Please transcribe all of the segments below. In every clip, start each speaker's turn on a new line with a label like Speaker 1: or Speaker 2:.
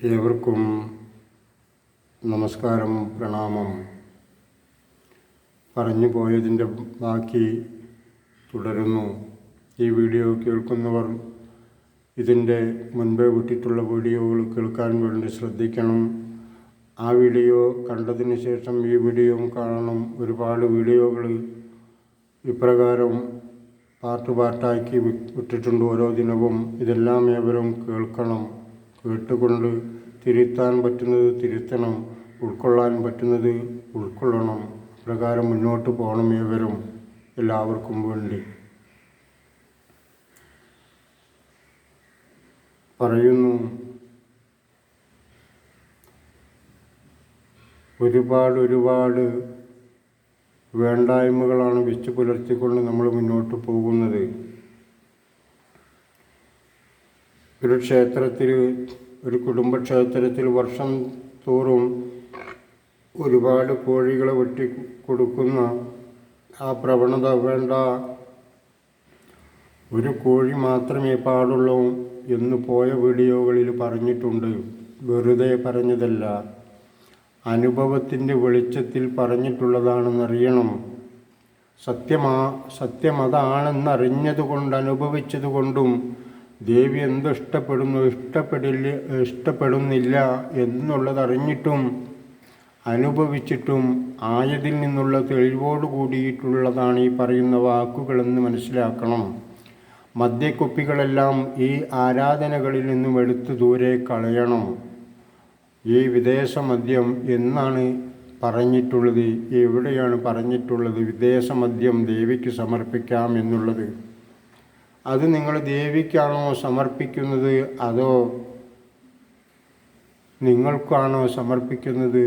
Speaker 1: ഏവർക്കും നമസ്കാരം പ്രണാമം. പറഞ്ഞു പോയതിന്റെ ബാക്കി തുടരുന്നു. ഈ വീഡിയോ കേൾക്കുന്നവർ ഇതിന്റെ മുൻപേ വിട്ടിട്ടുള്ള വീഡിയോകൾ കേൾക്കാൻ വേണ്ടി ശ്രദ്ധിക്കണം. ആ വീഡിയോ കണ്ടതിന് ശേഷം ഈ വീഡിയോയും കാണണം. ഒരുപാട് വീഡിയോകൾ ഇപ്രകാരം പാർട്ട് പാർട്ടാക്കി വിട്ടിട്ടുണ്ട് ഓരോ ദിനവും. ഇതെല്ലാം ഏവരും കേൾക്കണം. കേട്ടുകൊണ്ട് തിരുത്താൻ പറ്റുന്നത് തിരുത്തണം ഉൾക്കൊള്ളാൻ പറ്റുന്നത് ഉൾക്കൊള്ളണം. പ്രകാരം മുന്നോട്ട് പോകണം ഏവരും എല്ലാവർക്കും വേണ്ടി. പറയുന്നു ഒരുപാട് ഒരുപാട് വേണ്ടായ്മകളാണ് വെച്ച് പുലർത്തിക്കൊണ്ട് നമ്മൾ മുന്നോട്ട് പോകുന്നത്. ഒരു ക്ഷേത്രത്തിൽ ഒരു കുടുംബക്ഷേത്രത്തിൽ വർഷം തോറും ഒരുപാട് കോഴികളെ വെട്ടി കൊടുക്കുന്ന ആ പ്രവണത വേണ്ട. ഒരു കോഴി മാത്രമേ പാടുള്ളൂ എന്ന് പോയ വീഡിയോകളിൽ പറഞ്ഞിട്ടുണ്ട്. വെറുതെ പറഞ്ഞതല്ല. അനുഭവത്തിന്റെ വെളിച്ചത്തിൽ പറഞ്ഞിട്ടുള്ളതാണെന്നറിയണം. സത്യമാ സത്യമതാണെന്നറിഞ്ഞതുകൊണ്ട് അനുഭവിച്ചതുകൊണ്ടും ദേവി എന്ത് ഇഷ്ടപ്പെടുന്നു ഇഷ്ടപ്പെടില്ല ഇഷ്ടപ്പെടുന്നില്ല എന്നുള്ളതറിഞ്ഞിട്ടും അനുഭവിച്ചിട്ടും ആയതിൽ നിന്നുള്ള തെളിവോട് കൂടിയിട്ടുള്ളതാണ് ഈ പറയുന്ന വാക്കുകളെന്ന് മനസ്സിലാക്കണം. മദ്യക്കുപ്പികളെല്ലാം ഈ ആരാധനകളിൽ നിന്നും എടുത്തു ദൂരെ കളയണം. ഈ വിദേശ മദ്യം എന്നാണ് പറഞ്ഞിട്ടുള്ളത്. എവിടെയാണ് പറഞ്ഞിട്ടുള്ളത്? വിദേശ മദ്യം ദേവിക്ക് സമർപ്പിക്കാം എന്നുള്ളത്. അത് നിങ്ങൾ ദേവിക്കാണോ സമർപ്പിക്കുന്നത്? അതോ നിങ്ങൾക്കാണോ സമർപ്പിക്കുന്നത്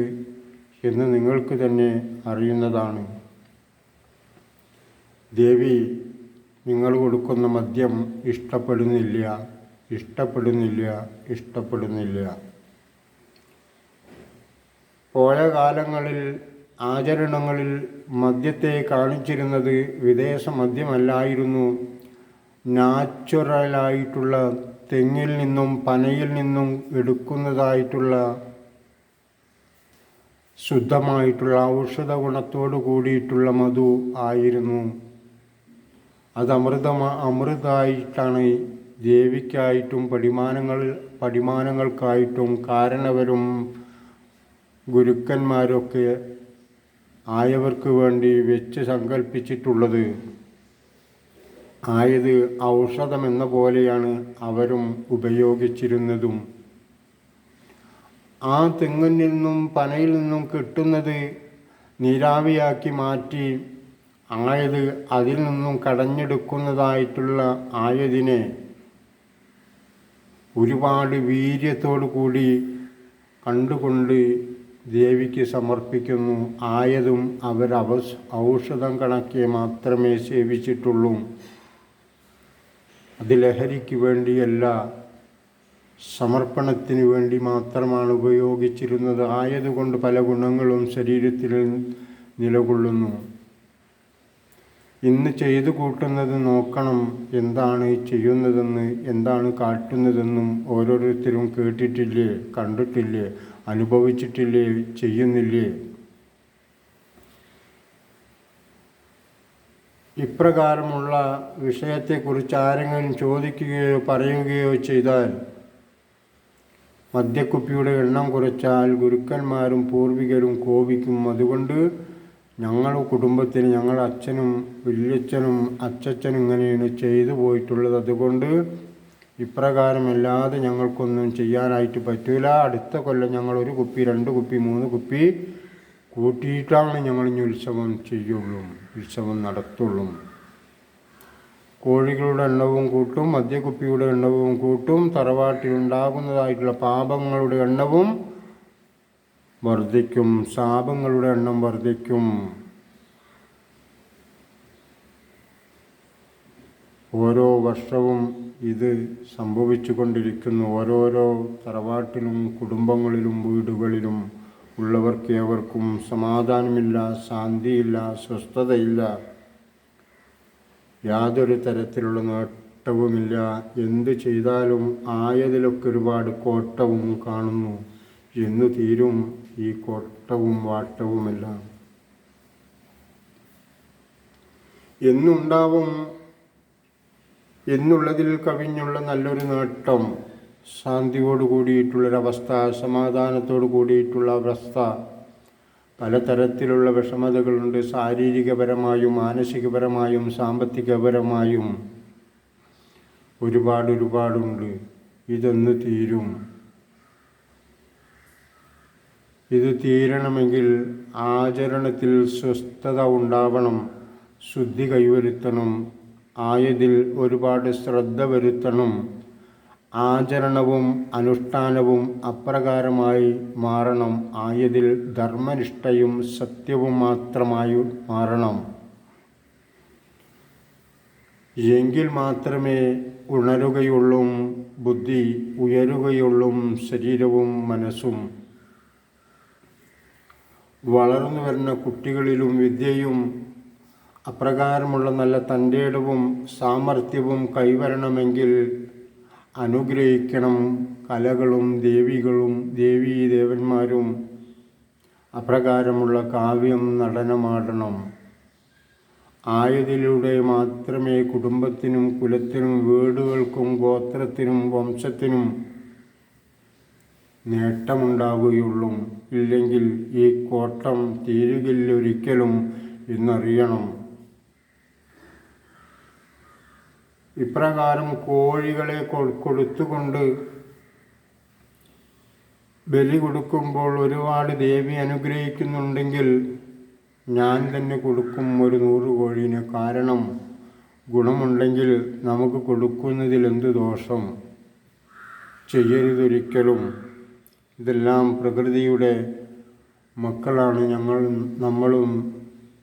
Speaker 1: എന്ന് നിങ്ങൾക്ക് തന്നെ അറിയുന്നതാണ്. ദേവി നിങ്ങൾ കൊടുക്കുന്ന മദ്യം ഇഷ്ടപ്പെടുന്നില്ല ഇഷ്ടപ്പെടുന്നില്ല ഇഷ്ടപ്പെടുന്നില്ല. പോയ കാലങ്ങളിൽ ആചരണങ്ങളിൽ മദ്യത്തെ കാണിച്ചിരുന്നത് വിദേശ മദ്യമല്ലായിരുന്നു. നാച്ചുറലായിട്ടുള്ള തെങ്ങിൽ നിന്നും പനയിൽ നിന്നും എടുക്കുന്നതായിട്ടുള്ള ശുദ്ധമായിട്ടുള്ള ഔഷധ ഗുണത്തോടു കൂടിയിട്ടുള്ള മധു ആയിരുന്നു. അത് അമൃതമാ അമൃതായിട്ടാണ് ദേവിക്കായിട്ടും പടിമാനങ്ങൾ പടിമാനങ്ങൾക്കായിട്ടും കാരണവരും ഗുരുക്കന്മാരൊക്കെ ആയവർക്ക് വേണ്ടി വെച്ച് സങ്കല്പിച്ചിട്ടുള്ളത് ആയത് ഔഷധമെന്ന പോലെയാണ് അവരും ഉപയോഗിച്ചിരുന്നതും. ആ തെങ്ങിൽ നിന്നും പനയിൽ നിന്നും കിട്ടുന്നത് നീരാവിയാക്കി മാറ്റി ആയത് അതിൽ നിന്നും കടഞ്ഞെടുക്കുന്നതായിട്ടുള്ള ആയതിനെ ഒരുപാട് വീര്യത്തോടു കൂടി കണ്ടുകൊണ്ട് ദേവിക്ക് സമർപ്പിക്കുന്നു. ആയതും അവർ ഔഷധം കണക്കെ മാത്രമേ സേവിച്ചിട്ടുള്ളൂ. അത് ലഹരിക്ക് വേണ്ടിയല്ല സമർപ്പണത്തിന് വേണ്ടി മാത്രമാണ് ഉപയോഗിച്ചിരുന്നത്. ആയതുകൊണ്ട് പല ഗുണങ്ങളും ശരീരത്തിൽ നിലകൊള്ളുന്നു. ഇന്ന് ചെയ്തു കൂട്ടുന്നത് നോക്കണം എന്താണ് ചെയ്യുന്നതെന്ന് എന്താണ് കാട്ടുന്നതെന്നും ഓരോരുത്തരും കേട്ടിട്ടില്ലേ കണ്ടിട്ടില്ലേ അനുഭവിച്ചിട്ടില്ലേ ചെയ്യുന്നില്ലേ? ഇപ്രകാരമുള്ള വിഷയത്തെക്കുറിച്ച് ആരെങ്കിലും ചോദിക്കുകയോ പറയുകയോ ചെയ്താൽ മദ്യക്കുപ്പിയുടെ എണ്ണം കുറച്ചാൽ ഗുരുക്കന്മാരും പൂർവികരും കോപിക്കും. അതുകൊണ്ട് ഞങ്ങൾ കുടുംബത്തിന് ഞങ്ങളുടെ അച്ഛനും വല്യച്ഛനും അച്ചച്ചനും ഇങ്ങനെയാണ് ചെയ്തു പോയിട്ടുള്ളത്. അതുകൊണ്ട് ഇപ്രകാരമല്ലാതെ ഞങ്ങൾക്കൊന്നും ചെയ്യാനായിട്ട് പറ്റൂല. അടുത്ത കൊല്ലം ഞങ്ങൾ ഒരു കുപ്പി രണ്ട് കുപ്പി മൂന്ന് കുപ്പി കൂട്ടിയിട്ടാണ് ഞങ്ങൾ ഇനി ഉത്സവം ചെയ്യുള്ളൂ ഉത്സവം നടത്തുള്ളൂ. കോഴികളുടെ എണ്ണവും കൂട്ടും മദ്യക്കുപ്പിയുടെ എണ്ണവും കൂട്ടും തറവാട്ടിലുണ്ടാകുന്നതായിട്ടുള്ള പാപങ്ങളുടെ എണ്ണവും വർദ്ധിക്കും ശാപങ്ങളുടെ എണ്ണം വർദ്ധിക്കും ഓരോ വർഷവും ഇത് സംഭവിച്ചു കൊണ്ടിരിക്കുന്നു ഓരോരോ തറവാട്ടിലും കുടുംബങ്ങളിലും വീടുകളിലും ഉള്ളവർക്ക് ഏവർക്കും സമാധാനമില്ല ശാന്തിയില്ല സ്വസ്ഥതയില്ല. യാതൊരു തരത്തിലുള്ള നേട്ടവുമില്ല. എന്ത് ചെയ്താലും ആയതിലൊക്കെ ഒരുപാട് കോട്ടവും കാണുന്നു എന്നു തീരും ഈ കോട്ടവും വാട്ടവുമെല്ലാം. എന്നുണ്ടാവും എന്നുള്ളതിൽ കവിഞ്ഞുള്ള നല്ലൊരു നേട്ടം. ശാന്തിയോട് കൂടിയിട്ടുള്ളൊരവസ്ഥ സമാധാനത്തോട് കൂടിയിട്ടുള്ള അവസ്ഥ പലതരത്തിലുള്ള വിഷമതകളുണ്ട്. ശാരീരികപരമായും മാനസികപരമായും സാമ്പത്തികപരമായും. ഒരുപാട് ഒരുപാടുണ്ട്. ഇതൊന്ന് തീരും. ഇത് തീരണമെങ്കിൽ ആചരണത്തിൽ സ്വസ്ഥത ഉണ്ടാവണം. ശുദ്ധി കൈവരുത്തണം. ആയതിൽ ഒരുപാട് ശ്രദ്ധ വരുത്തണം. ആചരണവും അനുഷ്ഠാനവും അപ്രകാരമായി മാറണം. ആയതിൽ ധർമ്മനിഷ്ഠയും സത്യവും മാത്രമായി മാറണം. എങ്കിൽ മാത്രമേ ഉണരുകയുള്ളൂ ബുദ്ധി ഉയരുകയുള്ളൂ ശരീരവും മനസ്സും. വളർന്നു വരുന്ന കുട്ടികളിലും വിദ്യയും അപ്രകാരമുള്ള നല്ല തന്റെടവും സാമർഥ്യവും കൈവരണമെങ്കിൽ അനുഗ്രഹിക്കണം കലകളും ദേവികളും ദേവീ ദേവന്മാരും. അപ്രകാരമുള്ള കാവ്യം നടനമാടണം. ആയതിലൂടെ മാത്രമേ കുടുംബത്തിനും കുലത്തിനും വീടുകൾക്കും ഗോത്രത്തിനും വംശത്തിനും നേട്ടമുണ്ടാവുകയുള്ളൂ. ഇല്ലെങ്കിൽ ഈ കോട്ടം തീരുകില്ലൊരിക്കലും എന്നറിയണം. ഇപ്രകാരം കോഴികളെ കൊടുത്തുകൊണ്ട് ബലി കൊടുക്കുമ്പോൾ ഒരുപാട് ദേവി അനുഗ്രഹിക്കുന്നുണ്ടെങ്കിൽ ഞാൻ തന്നെ കൊടുക്കും ഒരു നൂറ് കോഴീന്. കാരണം ഗുണമുണ്ടെങ്കിൽ നമുക്ക് കൊടുക്കുന്നതിൽ എന്ത് ദോഷം? ചെയ്യരുതൊരിക്കലും. ഇതെല്ലാം പ്രകൃതിയുടെ മക്കളാണ് ഞങ്ങൾ നമ്മളും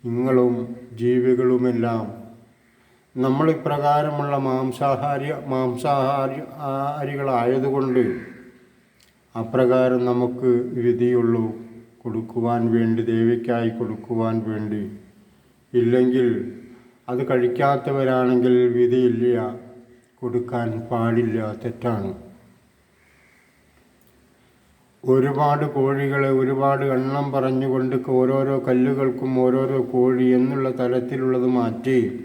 Speaker 1: നിങ്ങളും ജീവികളുമെല്ലാം. നമ്മൾ ഇപ്രകാരമുള്ള മാംസാഹാരി മാംസാഹാരി ആഹാരികളായതുകൊണ്ട് അപ്രകാരം നമുക്ക് വിധിയുള്ളൂ. കൊടുക്കുവാൻ വേണ്ടി ദേവിക്കായി കൊടുക്കുവാൻ വേണ്ടി. ഇല്ലെങ്കിൽ അത് കഴിക്കാത്തവരാണെങ്കിൽ വിധിയില്ല. കൊടുക്കാൻ പാടില്ല. തെറ്റാണ്. ഒരുപാട് കോഴികളെ ഒരുപാട് എണ്ണം പറഞ്ഞുകൊണ്ട് ഓരോരോ കല്ലുകൾക്കും ഓരോരോ കോഴി എന്നുള്ള തലത്തിലുള്ളത് മാറ്റി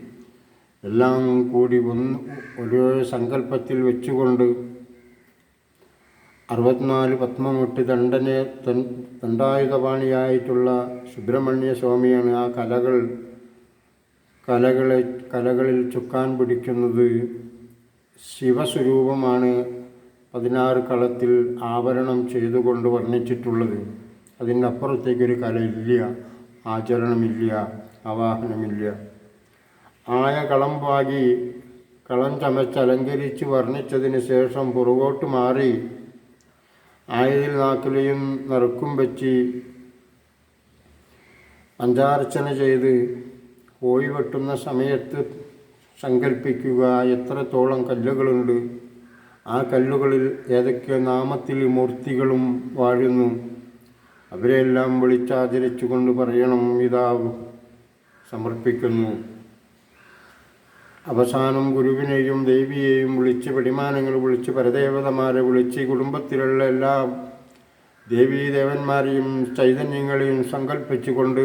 Speaker 1: എല്ലാം കൂടി ഒന്ന് ഒരു സങ്കല്പത്തിൽ വെച്ചുകൊണ്ട് അറുപത്തിനാല് പത്മമുട്ടി ദണ്ഡനെ തണ്ടായുധപാണിയായിട്ടുള്ള സുബ്രഹ്മണ്യ സ്വാമിയാണ് ആ കലകൾ കലകളെ കലകളിൽ ചുക്കാൻ പിടിക്കുന്നത്. ശിവസ്വരൂപമാണ് പതിനാറ് കളത്തിൽ ആവരണം ചെയ്തുകൊണ്ട് വർണിച്ചിട്ടുള്ളത്. അതിനപ്പുറത്തേക്കൊരു കലയില്ല ആചരണമില്ല ആവാഹനമില്ല. ആയ കളം പാകി കളം ചമച്ച് അലങ്കരിച്ച് വർണിച്ചതിന് ശേഷം പുറകോട്ട് മാറി ആയതിൽ നാക്കിലെയും നറുക്കും വെച്ച് പഞ്ചാർച്ചന ചെയ്ത് കോഴി വെട്ടുന്ന സമയത്ത് സങ്കല്പിക്കുക എത്രത്തോളം കല്ലുകളുണ്ട്. ആ കല്ലുകളിൽ ഏതൊക്കെ നാമത്തിൽ മൂർത്തികളും വാഴുന്നു. അവരെല്ലാം വിളിച്ചാചരിച്ചുകൊണ്ട് പറയണം ഇതാ സമർപ്പിക്കുന്നു. അവസാനം ഗുരുവിനെയും ദേവിയെയും വിളിച്ച് പടിമാനങ്ങൾ വിളിച്ച് പരദേവതമാരെ വിളിച്ച് കുടുംബത്തിലുള്ള എല്ലാ ദേവീ ദേവന്മാരെയും ചൈതന്യങ്ങളെയും സങ്കല്പിച്ചുകൊണ്ട്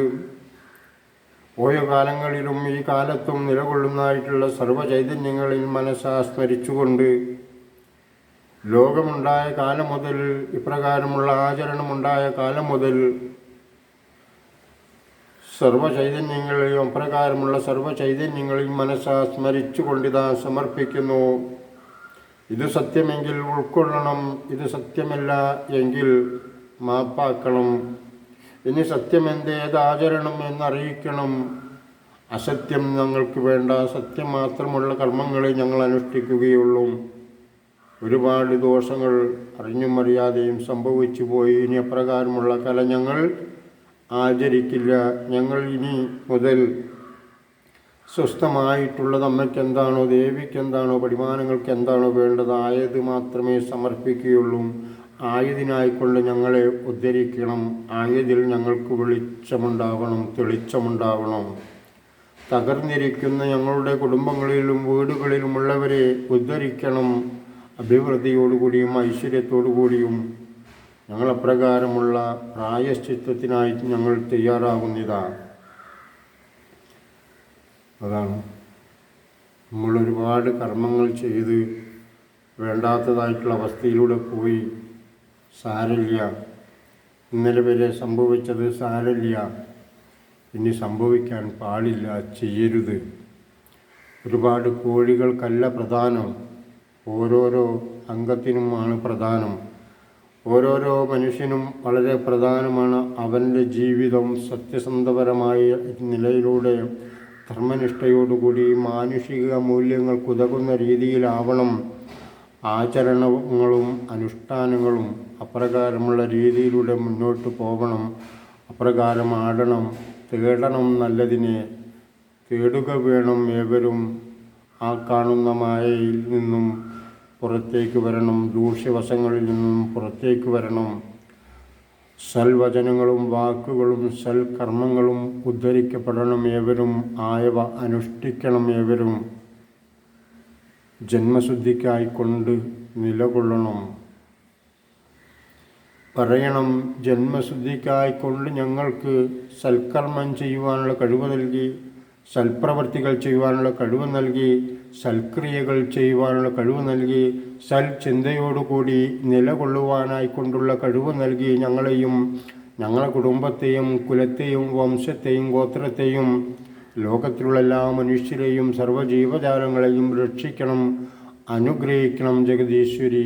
Speaker 1: ഓരോ കാലങ്ങളിലും ഈ കാലത്തും നിലകൊള്ളുന്നതായിട്ടുള്ള സർവചൈതന്യങ്ങളിൽ മനസ്സാ സ്മരിച്ചുകൊണ്ട് ലോകമുണ്ടായ കാലം മുതൽ ഇപ്രകാരമുള്ള ആചരണമുണ്ടായ കാലം മുതൽ സർവചൈതന്യങ്ങളെയും അപ്രകാരമുള്ള സർവചൈതന്യങ്ങളെയും മനസ്സാ സ്മരിച്ചുകൊണ്ടിതാ സമർപ്പിക്കുന്നു. ഇത് സത്യമെങ്കിൽ ഉൾക്കൊള്ളണം. ഇത് സത്യമല്ല എങ്കിൽ മാപ്പാക്കണം. ഇനി സത്യമെന്ത് ഏത് ആചരണം എന്നറിയിക്കണം. അസത്യം ഞങ്ങൾക്ക് വേണ്ട. സത്യം മാത്രമുള്ള കർമ്മങ്ങളെ ഞങ്ങൾ അനുഷ്ഠിക്കുകയുള്ളൂ. ഒരുപാട് ദോഷങ്ങൾ അറിഞ്ഞും അറിയാതെയും സംഭവിച്ചു പോയി ഇനി അപ്രകാരമുള്ള കല ഞങ്ങൾ ആചരിക്കില്ല. ഞങ്ങൾ ഇനി മുതൽ സ്വസ്ഥമായിട്ടുള്ളത് അമ്മയ്ക്ക് എന്താണോ ദേവിക്ക് എന്താണോ പരിമാനങ്ങൾക്ക് എന്താണോ വേണ്ടത് ആയത് മാത്രമേ സമർപ്പിക്കുകയുള്ളൂ. ആയതിനായിക്കൊണ്ട് ഞങ്ങളെ ഉദ്ധരിക്കണം. ആയതിൽ ഞങ്ങൾക്ക് വെളിച്ചമുണ്ടാവണം തെളിച്ചമുണ്ടാവണം. തകർന്നിരിക്കുന്ന ഞങ്ങളുടെ കുടുംബങ്ങളിലും വീടുകളിലുമുള്ളവരെ ഉദ്ധരിക്കണം. അഭിവൃദ്ധിയോടുകൂടിയും ഐശ്വര്യത്തോടുകൂടിയും ഞങ്ങൾ അപ്രകാരമുള്ള പ്രായശ്ചിത്വത്തിനായി ഞങ്ങൾ തയ്യാറാകുന്നതാണ് അതാണ് നമ്മൾ ഒരുപാട് കർമ്മങ്ങൾ ചെയ്ത് വേണ്ടാത്തതായിട്ടുള്ള അവസ്ഥയിലൂടെ പോയി സാരല്യ. ഇന്നലെ വരെ സംഭവിച്ചത് സാരല്യ. ഇനി സംഭവിക്കാൻ പാടില്ല ചെയ്യരുത്. ഒരുപാട് കോഴികൾക്കല്ല പ്രധാനം. ഓരോരോ അംഗത്തിനുമാണ് പ്രധാനം. ഓരോരോ മനുഷ്യനും വളരെ പ്രധാനമാണ് അവന്റെ ജീവിതം സത്യസന്ധപരമായ നിലയിലൂടെ ധർമ്മനിഷ്ഠയോടുകൂടി മാനുഷിക മൂല്യങ്ങൾക്കുതകുന്ന രീതിയിലാവണം ആചരണങ്ങളും അനുഷ്ഠാനങ്ങളും. അപ്രകാരമുള്ള രീതിയിലൂടെ മുന്നോട്ട് പോകണം അപ്രകാരം ആടണം തേടണം നല്ലതിനെ. തേടുക വേണം ഏവരും ആ കാണുന്ന മായയിൽ നിന്നും പുറത്തേക്ക് വരണം ദൂഷ്യവശങ്ങളിൽ നിന്നും പുറത്തേക്ക് വരണം. സൽവചനങ്ങളും വാക്കുകളും സൽകർമ്മങ്ങളും ഉദ്ധരിക്കപ്പെടണം ഏവരും ആയവ അനുഷ്ഠിക്കണം ഏവരും. ജന്മശുദ്ധിക്കായിക്കൊണ്ട് നിലകൊള്ളണം. പറയണം ജന്മശുദ്ധിക്കായിക്കൊണ്ട് ഞങ്ങൾക്ക് സൽക്കർമ്മം ചെയ്യുവാനുള്ള കഴിവ് നൽകി. സൽപ്രവർത്തികൾ ചെയ്യുവാനുള്ള കഴിവ് നൽകി സൽക്രിയകൾ ചെയ്യുവാനുള്ള കഴിവ് നൽകി സൽചിന്തയോടുകൂടി നിലകൊള്ളുവാനായിക്കൊണ്ടുള്ള കഴിവ് നൽകി ഞങ്ങളെയും ഞങ്ങളെ കുടുംബത്തെയും കുലത്തെയും വംശത്തെയും ഗോത്രത്തെയും ലോകത്തിലുള്ള എല്ലാ മനുഷ്യരെയും സർവജീവജാലങ്ങളെയും രക്ഷിക്കണം അനുഗ്രഹിക്കണം ജഗദീശ്വരി.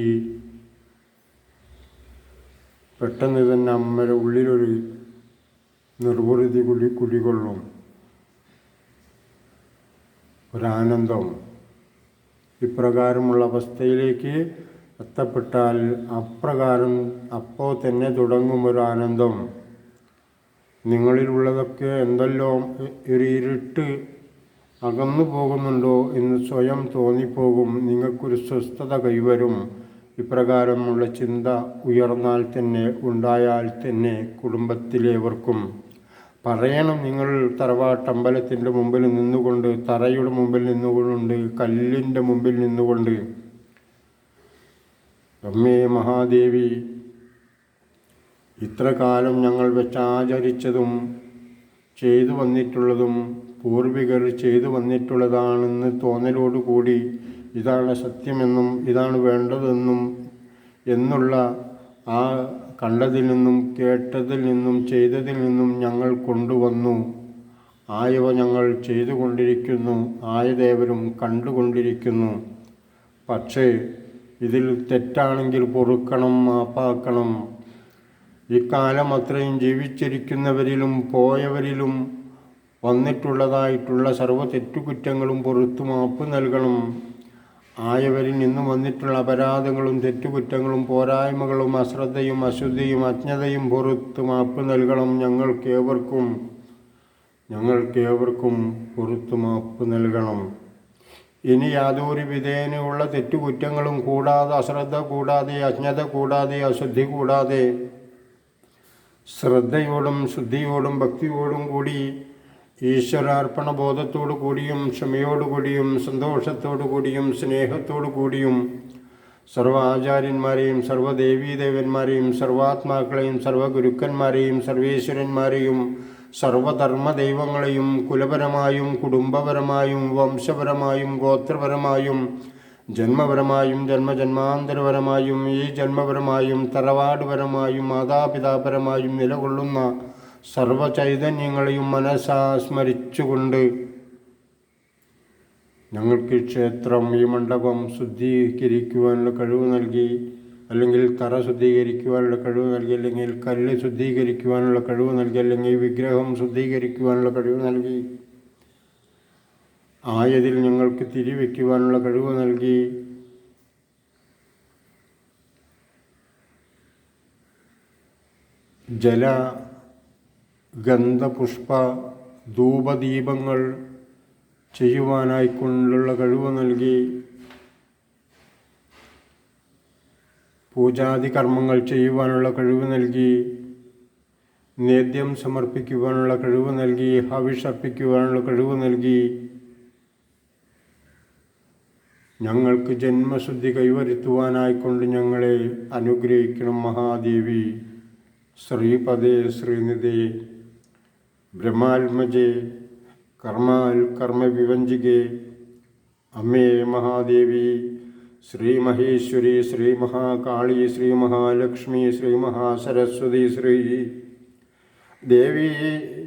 Speaker 1: പെട്ടെന്ന് തന്നെ അമ്മയുടെ ഉള്ളിലൊരു നിർവൃതി കുടി കുടികൊള്ളും. ഒരാനന്ദം. ഇപ്രകാരമുള്ള അവസ്ഥയിലേക്ക് എത്തപ്പെട്ടാൽ അപ്രകാരം അപ്പോൾ തന്നെ തുടങ്ങും ഒരു ആനന്ദം നിങ്ങളിലുള്ളതൊക്കെ എന്തെല്ലോ ഒരു ഇരുട്ട് അകന്നു പോകുന്നുണ്ടോ എന്ന് സ്വയം തോന്നിപ്പോകും. നിങ്ങൾക്കൊരു സ്വസ്ഥത കൈവരും. ഇപ്രകാരമുള്ള ചിന്ത ഉയർന്നാൽ തന്നെ ഉണ്ടായാൽ തന്നെ കുടുംബത്തിലേവർക്കും പറയണം. നിങ്ങൾ തറവാട്ടമ്പലത്തിന്റെ മുമ്പിൽ നിന്നുകൊണ്ട് തറയുടെ മുമ്പിൽ നിന്നുകൊണ്ട് കല്ലിന്റെ മുമ്പിൽ നിന്നുകൊണ്ട്. അമ്മേ മഹാദേവി ഇത്ര കാലം ഞങ്ങൾ വെച്ച് ആചരിച്ചതും ചെയ്തു വന്നിട്ടുള്ളതും പൂർവികർ ചെയ്തു വന്നിട്ടുള്ളതാണെന്ന് തോന്നലോടുകൂടി ഇതാണ് സത്യമെന്നും ഇതാണ് വേണ്ടതെന്നും എന്നുള്ള ആ കണ്ടതിൽ നിന്നും കേട്ടതിൽ നിന്നും ചെയ്തതിൽ നിന്നും ഞങ്ങൾ കൊണ്ടുവന്നു. ആയവ ഞങ്ങൾ ചെയ്തുകൊണ്ടിരിക്കുന്നു ആയദേവരും കണ്ടുകൊണ്ടിരിക്കുന്നു. പക്ഷേ ഇതിൽ തെറ്റാണെങ്കിൽ പൊറുക്കണം മാപ്പാക്കണം. ഇക്കാലം അത്രയും ജീവിച്ചിരിക്കുന്നവരിലും പോയവരിലും വന്നിട്ടുള്ളതായിട്ടുള്ള സർവ തെറ്റുകുറ്റങ്ങളും പൊറുത്തു മാപ്പ് നൽകണം. ആയവരിൽ നിന്നും വന്നിട്ടുള്ള അപരാധങ്ങളും തെറ്റുകുറ്റങ്ങളും പോരായ്മകളും അശ്രദ്ധയും അശുദ്ധിയും അജ്ഞതയും പുറത്ത് മാപ്പ് നൽകണം ഞങ്ങൾക്കേവർക്കും ഞങ്ങൾക്കേവർക്കും പുറത്ത് മാപ്പ് നൽകണം. ഇനി യാതൊരു വിധേനയുള്ള തെറ്റുകുറ്റങ്ങളും കൂടാതെ അശ്രദ്ധ കൂടാതെ അജ്ഞത കൂടാതെ അശുദ്ധി കൂടാതെ ശ്രദ്ധയോടും ശുദ്ധിയോടും ഭക്തിയോടും കൂടി ഈശ്വരാർപ്പണ ബോധത്തോടു കൂടിയും ക്ഷമയോടുകൂടിയും സന്തോഷത്തോടു കൂടിയും സ്നേഹത്തോടു കൂടിയും സർവ ആചാര്യന്മാരെയും സർവദേവീദേവന്മാരെയും സർവാത്മാക്കളെയും സർവഗുരുക്കന്മാരെയും സർവേശ്വരന്മാരെയും സർവധർമ്മ ദൈവങ്ങളെയും കുലപരമായും കുടുംബപരമായും വംശപരമായും ഗോത്രപരമായും ജന്മപരമായും ജന്മജന്മാന്തരപരമായും ഈ ജന്മപരമായും തറവാടുപരമായും മാതാപിതാപരമായും നിലകൊള്ളുന്ന സർവചൈതന്യങ്ങളെയും മനസ്സാ സ്മരിച്ചുകൊണ്ട് ഞങ്ങൾക്ക് ക്ഷേത്രം ഈ മണ്ഡപം ശുദ്ധീകരിക്കുവാനുള്ള കഴിവ് നൽകി അല്ലെങ്കിൽ തറ ശുദ്ധീകരിക്കുവാനുള്ള കഴിവ് നൽകി അല്ലെങ്കിൽ കല്ല് ശുദ്ധീകരിക്കുവാനുള്ള കഴിവ് നൽകി അല്ലെങ്കിൽ വിഗ്രഹം ശുദ്ധീകരിക്കുവാനുള്ള കഴിവ് നൽകി. ആയതിൽ ഞങ്ങൾക്ക് തിരിവെക്കുവാനുള്ള കഴിവ് നൽകി. ജല ഗന്ധപുഷ്പ ധൂപദീപങ്ങൾ ചെയ്യുവാനായിക്കൊണ്ടുള്ള കഴിവ് നൽകി പൂജാതി കർമ്മങ്ങൾ ചെയ്യുവാനുള്ള കഴിവ് നൽകി നേദ്യം സമർപ്പിക്കുവാനുള്ള കഴിവ് നൽകി ഹവിഷർപ്പിക്കുവാനുള്ള കഴിവ് നൽകി. ഞങ്ങൾക്ക് ജന്മശുദ്ധി കൈവരുത്തുവാനായിക്കൊണ്ട് ഞങ്ങളെ അനുഗ്രഹിക്കണം മഹാദേവി. ശ്രീപദേ ശ്രീനിധേ. ബ്രഹ്മാത്മജേ കർമാൽ കർമ്മവിവഞ്ചികേ അമ്മേ മഹാദേവി ശ്രീ മഹേശ്വരി ശ്രീ മഹാകാളി ശ്രീ മഹാലക്ഷ്മി ശ്രീ മഹാസരസ്വതി ശ്രീ ദേവി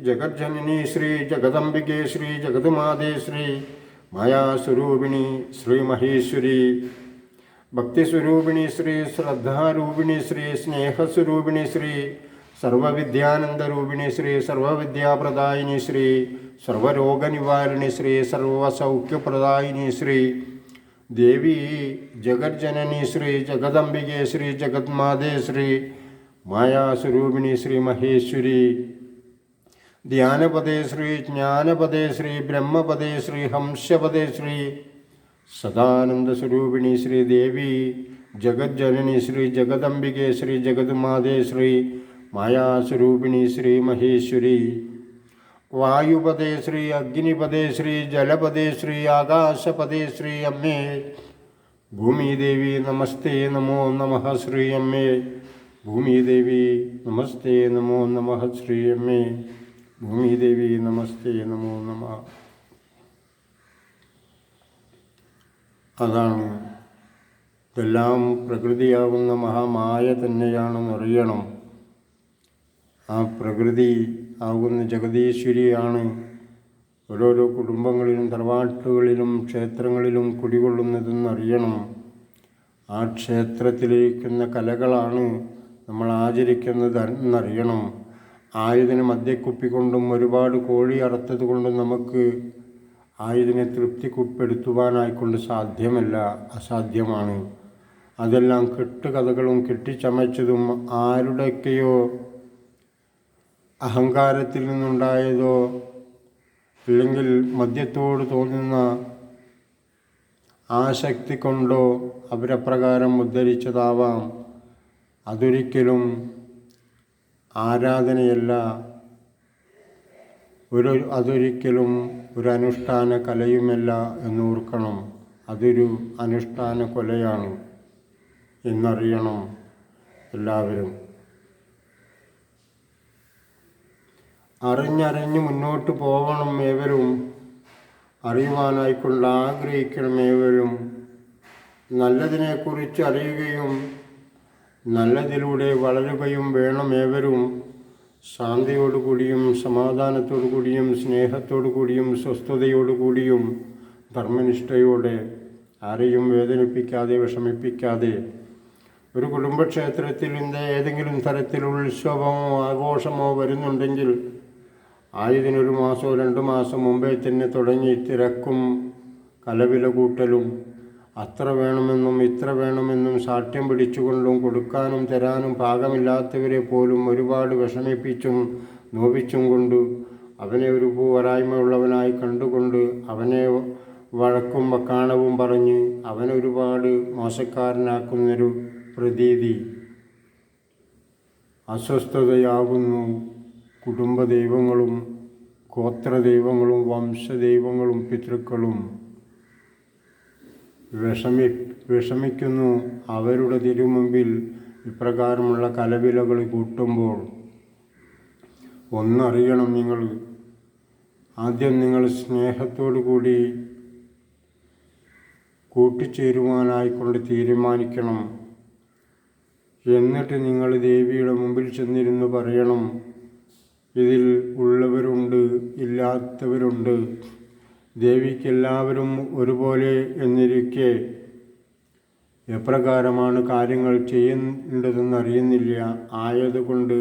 Speaker 1: ജഗജ്ജനനി ശ്രീ ജഗദംബികെ ശ്രീ ജഗതുമാതേ ശ്രീ മായാസ്വരൂപിണി ശ്രീ മഹേശ്വരി ഭക്തിസ്വരൂപിണി ശ്രീ ശ്രദ്ധാരൂപിണി ശ്രീ സ്നേഹസ്വരൂപിണി ശ്രീ സർവവിദ്യാനന്ദരൂപിണി ശ്രീ സർവവിദ്യാപ്രദായിനി ശ്രീ സർവരോഗനിവാരിണി ശ്രീ സർവസൗഖ്യപ്രദായിനി ശ്രീ ദേവി ജഗജ്ജനനി ശ്രീ ജഗദംബികെ ശ്രീ ജഗന്മാതേ ശ്രീ മായാസ്വരൂപിണി ശ്രീ മഹേശ്വരി ധ്യാനപദേ ശ്രീ ജ്ഞാനപദേ ശ്രീ ബ്രഹ്മപദേ ശ്രീ ഹംസപദേ ശ്രീ സദാനന്ദസ്വരൂപിണി ശ്രീ ദേവി ജഗജ്ജനനി ശ്രീ ജഗദംബികെ ശ്രീ ജഗന്മാതേ ശ്രീ മായാസ്വരൂപിണി ശ്രീ മഹേശ്വരി വായുപദേ ശ്രീ അഗ്നിപദേ ശ്രീ ജലപദേ ശ്രീ ആകാശപദേ ശ്രീ അമ്മേ. ഭൂമിദേവി നമസ്തേ നമോ നമ ശ്രീ അമ്മേ. ഭൂമിദേവി നമസ്തേ നമോ നമ ശ്രീ അമ്മേ. ഭൂമിദേവി നമസ്തേ നമോ നമ. അതാണ്. ഇതെല്ലാം പ്രകൃതിയാകുന്ന മഹാമായ തന്നെയാണെന്ന് അറിയണം ആ പ്രകൃതി ആകുന്ന ജഗതീശ്വരിയാണ് ഓരോരോ കുടുംബങ്ങളിലും തറവാട്ടുകളിലും ക്ഷേത്രങ്ങളിലും കുടികൊള്ളുന്നതെന്നറിയണം. ആ ക്ഷേത്രത്തിലിരിക്കുന്ന കലകളാണ് നമ്മൾ ആചരിക്കുന്നത് എന്നറിയണം ആയുധനെ മദ്യക്കുപ്പിക്കൊണ്ടും ഒരുപാട് കോഴി അറുത്തത് കൊണ്ടും നമുക്ക് ആയുധനെ തൃപ്തിപ്പെടുത്തുവാനായിക്കൊണ്ട് സാധ്യമല്ല അസാധ്യമാണ്. അതെല്ലാം കെട്ടുകഥകളും കെട്ടിച്ചമച്ചതും ആരുടെയൊക്കെയോ അഹങ്കാരത്തിൽ നിന്നുണ്ടായതോ അല്ലെങ്കിൽ മദ്യത്തോട് തോന്നുന്ന ആസക്തി കൊണ്ടോ അവരപ്രകാരം ഉദ്ധരിച്ചതാവാം. അതൊരിക്കലും ആരാധനയല്ല. ഒരു അതൊരിക്കലും ഒരു അനുഷ്ഠാന കലയുമല്ല എന്നോർക്കണം. അതൊരു അനുഷ്ഠാന കൊലയാണ് എന്നറിയണം എല്ലാവരും. അറിഞ്ഞറിഞ്ഞ് മുന്നോട്ട് പോകണം ഏവരും. അറിയുവാനായിക്കൊണ്ട് ആഗ്രഹിക്കണം ഏവരും. നല്ലതിനെക്കുറിച്ച് അറിയുകയും നല്ലതിലൂടെ വളരുകയും വേണം ഏവരും. ശാന്തിയോടുകൂടിയും സമാധാനത്തോടു കൂടിയും സ്നേഹത്തോടു കൂടിയും സ്വസ്ഥതയോടു കൂടിയും ധർമ്മനിഷ്ഠയോടെ ആരെയും വേദനിപ്പിക്കാതെ വിഷമിപ്പിക്കാതെ ഒരു കുടുംബക്ഷേത്രത്തിൽ ഏതെങ്കിലും തരത്തിലുള്ള ഉത്സവമോ ആഘോഷമോ വരുന്നുണ്ടെങ്കിൽ ആയതിനൊരു മാസമോ രണ്ട് മാസം മുമ്പേ തന്നെ തുടങ്ങി തിരക്കും കലവില കൂട്ടലും. അത്ര വേണമെന്നും ഇത്ര വേണമെന്നും സാഠ്യം പിടിച്ചുകൊണ്ടും കൊടുക്കാനും തരാനും പാകമില്ലാത്തവരെ പോലും ഒരുപാട് വിഷമിപ്പിച്ചും നോവിച്ചും കൊണ്ട് അവനെ ഒരു പോരായ്മയുള്ളവനായി കണ്ടുകൊണ്ട് അവനെ വഴക്കും വക്കാണവും പറഞ്ഞ് അവനൊരുപാട് മോശക്കാരനാക്കുന്നൊരു പ്രതീതി. അസ്വസ്ഥതയാകുന്നു കുടുംബദൈവങ്ങളും ഗോത്രദൈവങ്ങളും വംശദൈവങ്ങളും പിതൃക്കളും വിഷമി വിഷമിക്കുന്നു. അവരുടെ തിരുമുമ്പിൽ ഇപ്രകാരമുള്ള കലവിലകൾ കൂട്ടുമ്പോൾ ഒന്നറിയണം നിങ്ങൾ. ആദ്യം നിങ്ങൾ സ്നേഹത്തോടു കൂടി കൂട്ടിച്ചേരുവാനായിക്കൊണ്ട് തീരുമാനിക്കണം. എന്നിട്ട് നിങ്ങൾ ദേവിയുടെ മുമ്പിൽ ചെന്നിരുന്ന് പറയണം. ഇതിൽ ഉള്ളവരുണ്ട് ഇല്ലാത്തവരുണ്ട്. ദേവിക്കെല്ലാവരും ഒരുപോലെ എന്നിരിക്കെ എപ്രകാരമാണ് കാര്യങ്ങൾ ചെയ്യേണ്ടതെന്ന് അറിയുന്നില്ല ആയതുകൊണ്ട്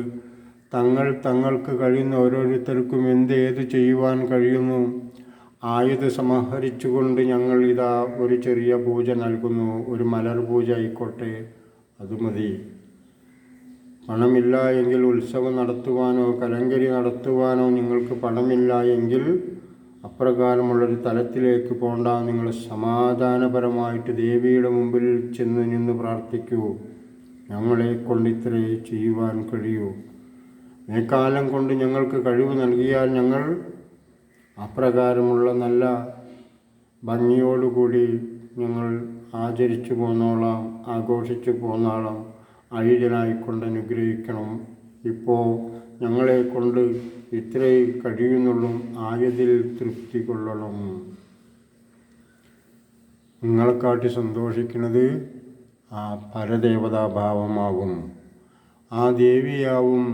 Speaker 1: തങ്ങൾ തങ്ങൾക്ക് കഴിയുന്ന ഓരോരുത്തർക്കും എന്ത് ഏത് ചെയ്യുവാൻ കഴിയുന്നു ആയുധ സമാഹരിച്ചുകൊണ്ട് ഞങ്ങൾ ഇതാ ഒരു ചെറിയ പൂജ നൽകുന്നു. ഒരു മലർ പൂജ ആയിക്കോട്ടെ അത് മതി. പണമില്ല എങ്കിൽ ഉത്സവം നടത്തുവാനോ കലങ്കരി നടത്തുവാനോ നിങ്ങൾക്ക് പണമില്ല എങ്കിൽ അപ്രകാരമുള്ളൊരു തലത്തിലേക്ക് പോണ്ട. നിങ്ങൾ സമാധാനപരമായിട്ട് ദേവിയുടെ മുമ്പിൽ ചെന്ന് നിന്ന് പ്രാർത്ഥിക്കൂ. ഞങ്ങളെ കൊണ്ട് ഇത്രേ ചെയ്യുവാൻ കഴിയൂ. മേക്കാലം കൊണ്ട് ഞങ്ങൾക്ക് കഴിവ് നൽകിയാൽ ഞങ്ങൾ അപ്രകാരമുള്ള നല്ല ഭംഗിയോടുകൂടി ഞങ്ങൾ ആചരിച്ചു പോന്നോളാം ആഘോഷിച്ചു പോന്നോളാം. ഐതനായിക്കൊണ്ട് അനുഗ്രഹിക്കണം. ഇപ്പോൾ ഞങ്ങളെ കൊണ്ട് ഇത്രേ കഴിയുന്നുള്ളൂ ആയതിൽ തൃപ്തി കൊള്ളണം. നിങ്ങളെക്കാട്ടി സന്തോഷിക്കുന്നത് ആ പരദേവതാഭാവമാകും ആ ദേവിയാവും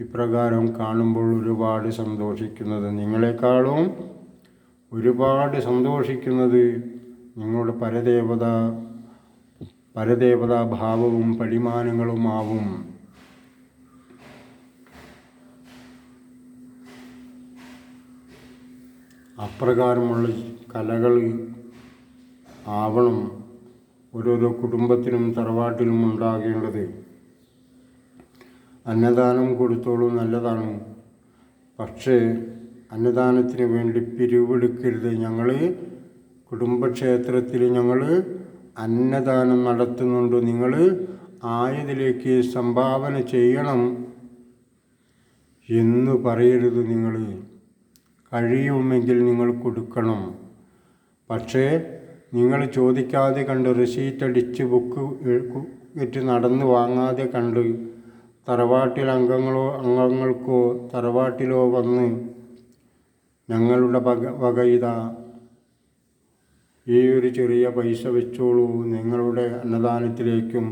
Speaker 1: ഇപ്രകാരം കാണുമ്പോൾ ഒരുപാട് സന്തോഷിക്കുന്നത് നിങ്ങളെക്കാളും. ഒരുപാട് സന്തോഷിക്കുന്നത് നിങ്ങളുടെ പരദേവത പരദേവതാഭാവവും പരിമാനങ്ങളുമാവും അപ്രകാരമുള്ള കലകൾ ആവണം ഓരോരോ കുടുംബത്തിനും തറവാട്ടിലും ഉണ്ടാകേണ്ടത്. അന്നദാനം കൊടുത്തോളൂ നല്ലതാണ്. പക്ഷേ അന്നദാനത്തിന് വേണ്ടി പിരിവെടുക്കരുത് ഞങ്ങൾ കുടുംബക്ഷേത്രത്തിൽ ഞങ്ങൾ അന്നദാനം നടത്തുന്നുണ്ട് നിങ്ങൾ? ആയതിലേക്ക് സംഭാവന ചെയ്യണം എന്ന് പറയരുത് നിങ്ങൾ. കഴിയുമെങ്കിൽ നിങ്ങൾ കൊടുക്കണം. പക്ഷേ നിങ്ങൾ ചോദിക്കാതെ കണ്ട് റെസീറ്റ് അടിച്ച് ബുക്ക് വെച്ച് നടന്ന് വാങ്ങാതെ കണ്ട് തറവാട്ടിൽ അംഗങ്ങളോ അംഗങ്ങൾക്കോ തറവാട്ടിലോ വന്ന് ഞങ്ങളുടെ വക വക ഇതാ ഈ ഒരു ചെറിയ പൈസ വെച്ചോളൂ. നിങ്ങളുടെ അന്നദാനത്തിലേക്കും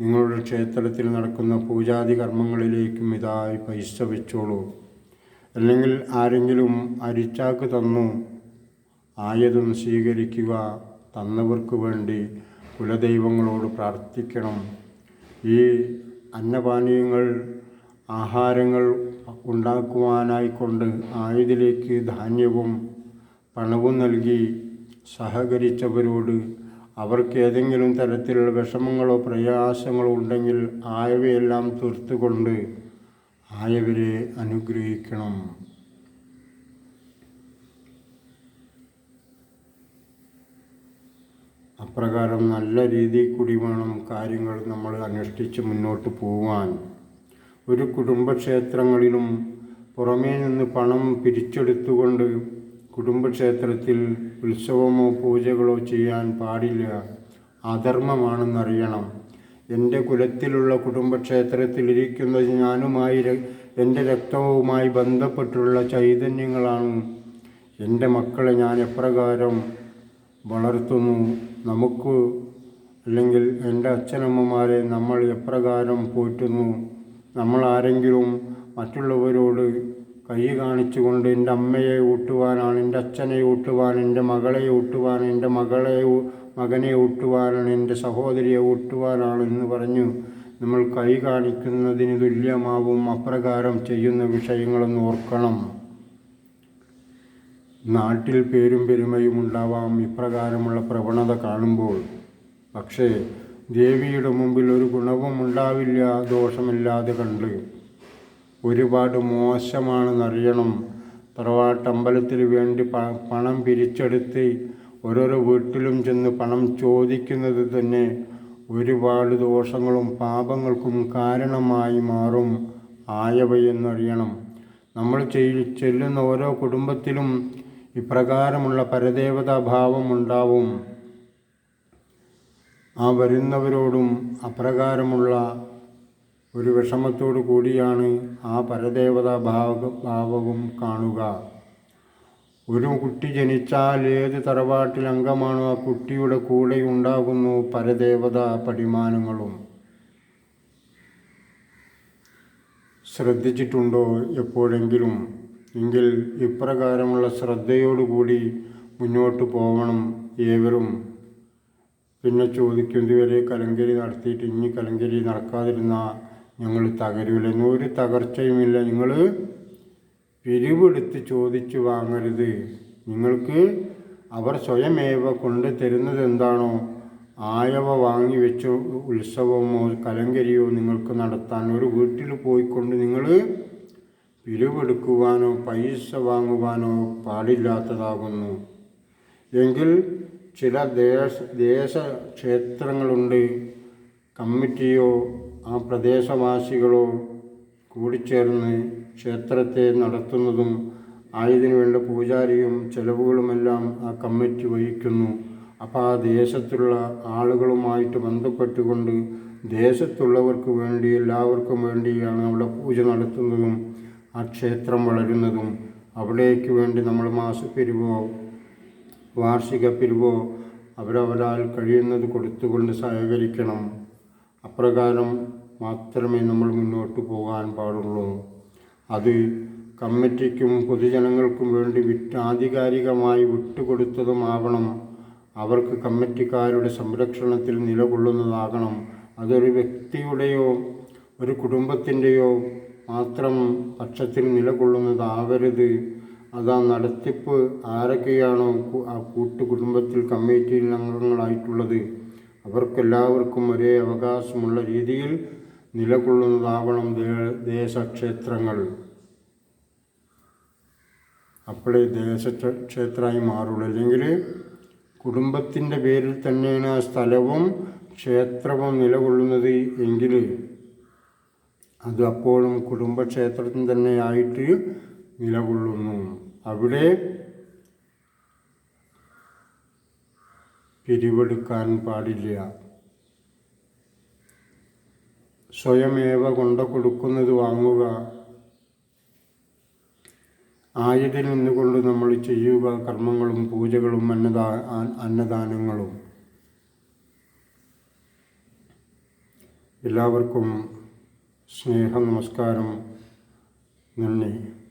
Speaker 1: നിങ്ങളുടെ ക്ഷേത്രത്തിൽ നടക്കുന്ന പൂജാതി കർമ്മങ്ങളിലേക്കും ഇതായി പൈസ വെച്ചോളൂ. അല്ലെങ്കിൽ ആരെങ്കിലും അരിച്ചാക്ക് തന്നു ആയതും സ്വീകരിക്കുക തന്നവർക്ക് വേണ്ടി കുലദൈവങ്ങളോട് പ്രാർത്ഥിക്കണം. ഈ അന്നപാനീയങ്ങൾ ആഹാരങ്ങൾ ഉണ്ടാക്കുവാനായിക്കൊണ്ട് ആയതിലേക്ക് ധാന്യവും പണവും നൽകി സഹകരിച്ചവരോട് അവർക്ക് ഏതെങ്കിലും തരത്തിലുള്ള വിഷമങ്ങളോ പ്രയാസങ്ങളോ ഉണ്ടെങ്കിൽ ആയവയെല്ലാം തീർത്തുകൊണ്ട് ആയവരെ അനുഗ്രഹിക്കണം. അപ്രകാരം നല്ല രീതിയിൽ കൂടി വേണം കാര്യങ്ങൾ നമ്മൾ അനുഷ്ഠിച്ച് മുന്നോട്ട് പോകാൻ ഒരു കുടുംബക്ഷേത്രങ്ങളിലും പുറമേ നിന്ന് പണം പിരിച്ചെടുത്തുകൊണ്ട് കുടുംബക്ഷേത്രത്തിൽ ഉത്സവമോ പൂജകളോ ചെയ്യാൻ പാടില്ല. അധർമ്മമാണെന്നറിയണം. എന്റെ കുലത്തിലുള്ള കുടുംബക്ഷേത്രത്തിൽ ഇരിക്കുന്നത് ഞാനുമായി എന്റെ രക്തവുമായി ബന്ധപ്പെട്ടുള്ള ചൈതന്യങ്ങളാണ്. എന്റെ മക്കളെ ഞാൻ എപ്രകാരം വളർത്തുന്നു? നമുക്ക് അല്ലെങ്കിൽ എന്റെ അച്ഛനമ്മമാരെ നമ്മൾ എപ്രകാരം പോറ്റുന്നു? നമ്മൾ ആരെങ്കിലും മറ്റുള്ളവരോട് കൈ കാണിച്ചുകൊണ്ട് എന്റെ അമ്മയെ ഊട്ടുവാനാണ് എന്റെ അച്ഛനെ ഊട്ടുവാൻ എന്റെ മകളെ ഊട്ടുവാൻ എന്റെ മകളെ മകനെ ഊട്ടുവാനാണ് എന്റെ സഹോദരിയെ ഊട്ടുവാനാണ് എന്ന് പറഞ്ഞു. നമ്മൾ കൈ കാണിക്കുന്നതിന് തുല്യമാവും അപ്രകാരം ചെയ്യുന്ന വിഷയങ്ങളെന്ന് ഓർക്കണം. നാട്ടിൽ പേരും പെരുമയും ഉണ്ടാവാം ഇപ്രകാരമുള്ള പ്രവണത കാണുമ്പോൾ. പക്ഷേ ദേവിയുടെ മുമ്പിൽ ഒരു ഗുണവും ഉണ്ടാവില്ല ദോഷമില്ലാതെ കണ്ട്. ഒരുപാട് മോശമാണെന്നറിയണം. തറവാട്ടമ്പലത്തിൽ വേണ്ടി പണം പിരിച്ചെടുത്ത് ഓരോരോ വീട്ടിലും ചെന്ന് പണം ചോദിക്കുന്നത് തന്നെ ഒരുപാട് ദോഷങ്ങളും പാപങ്ങൾക്കും കാരണമായി മാറും ആയവയെന്നറിയണം. നമ്മൾ ചെല്ലുന്ന ഓരോ കുടുംബത്തിലും ഇപ്രകാരമുള്ള പരദേവതാഭാവം ഉണ്ടാവും. ആ വരുന്നവരോടും അപ്രകാരമുള്ള ഒരു വിഷമത്തോടു കൂടിയാണ് ആ പരദേവതാ ഭാവ ഭാവവും കാണുക. ഒരു കുട്ടി ജനിച്ചാൽ ഏത് തറവാട്ടിൽ അംഗമാണോ ആ കുട്ടിയുടെ കൂടെ ഉണ്ടാകുന്നു പരദേവതാ പരിമാനങ്ങളും. ശ്രദ്ധിച്ചിട്ടുണ്ടോ എപ്പോഴെങ്കിലും? എങ്കിൽ ഇപ്രകാരമുള്ള ശ്രദ്ധയോടുകൂടി മുന്നോട്ട് പോകണം ഏവരും. പിന്നെ ചോദിക്കുന്നതുവരെ കലങ്കരി നടത്തിയിട്ട് ഇനി കലങ്കരി നടക്കാതിരുന്ന ഞങ്ങൾ തകരൂല. ഒരു തകർച്ചയുമില്ല. നിങ്ങൾ പിരിവെടുത്ത് ചോദിച്ചു വാങ്ങരുത്. നിങ്ങൾക്ക് അവർ സ്വയമേവ കൊണ്ട് തരുന്നത് എന്താണോ ആയവ വാങ്ങി വെച്ച ഉത്സവമോ കലങ്കരിയോ നിങ്ങൾക്ക് നടത്താൻ. ഒരു വീട്ടിൽ പോയിക്കൊണ്ട് നിങ്ങൾ പിരിവെടുക്കുവാനോ പൈസ വാങ്ങുവാനോ പാടില്ലാത്തതാകുന്നു. എങ്കിൽ ചില ദേശ ദേശ ക്ഷേത്രങ്ങളുണ്ട് കമ്മിറ്റിയോ ആ പ്രദേശവാസികളോ കൂടിച്ചേർന്ന് ക്ഷേത്രത്തെ നടത്തുന്നതും ആയതിനു വേണ്ട പൂജാരിയും ചെലവുകളുമെല്ലാം ആ കമ്മിറ്റി വഹിക്കുന്നു. അപ്പോൾ ആ ദേശത്തുള്ള ആളുകളുമായിട്ട് ബന്ധപ്പെട്ടുകൊണ്ട് ദേശത്തുള്ളവർക്ക് വേണ്ടി എല്ലാവർക്കും വേണ്ടിയാണ് അവിടെ പൂജ നടത്തുന്നതും ആ ക്ഷേത്രം വളരുന്നതും. അവിടേക്ക് വേണ്ടി നമ്മൾ മാസപ്പിരിവോ വാർഷിക പിരിവോ അവരവരാൽ കഴിയുന്നത് കൊടുത്തുകൊണ്ട് സഹകരിക്കണം. അപ്രകാരം മാത്രമേ നമ്മൾ മുന്നോട്ട് പോകാൻ പാടുള്ളൂ. അത് കമ്മിറ്റിക്കും പൊതുജനങ്ങൾക്കും വേണ്ടി വിട്ട് ആധികാരികമായി വിട്ടുകൊടുത്തതുമാവണം. അവർക്ക് കമ്മിറ്റിക്കാരുടെ സംരക്ഷണത്തിൽ നിലകൊള്ളുന്നതാകണം. അതൊരു വ്യക്തിയുടെയോ ഒരു കുടുംബത്തിന്റെയോ മാത്രം പക്ഷത്തിൽ നിലകൊള്ളുന്നതാവരുത്. അതാ നടത്തിപ്പ് ആരൊക്കെയാണോ ആ കൂട്ടുകുടുംബത്തിൽ കമ്മിറ്റിയിൽ അംഗങ്ങളായിട്ടുള്ളത്. അവർക്കെല്ലാവർക്കും ഒരേ അവകാശമുള്ള രീതിയിൽ നിലകൊള്ളുന്നതാവണം ദേശക്ഷേത്രങ്ങൾ. അപ്പോഴേ ദേശക്ഷേത്രമായി മാറുള്ളൂ. അല്ലെങ്കിൽ കുടുംബത്തിന്റെ പേരിൽ തന്നെയാണ് ആ സ്ഥലവും ക്ഷേത്രവും നിലകൊള്ളുന്നത് എങ്കിൽ അത് അപ്പോഴും കുടുംബക്ഷേത്രത്തിൽ തന്നെയായിട്ട് നിലകൊള്ളുന്നു. അവിടെ പിരിവെടുക്കാൻ പാടില്ല. സ്വയമേവ കൊണ്ട കൊടുക്കുന്നത് വാങ്ങുക. ആയതിൽ നിന്നുകൊണ്ട് നമ്മൾ ചെയ്യുക കർമ്മങ്ങളും പൂജകളും അന്നദാ അന്നദാനങ്ങളും. എല്ലാവർക്കും സ്നേഹ നമസ്കാരം. നന്ദി.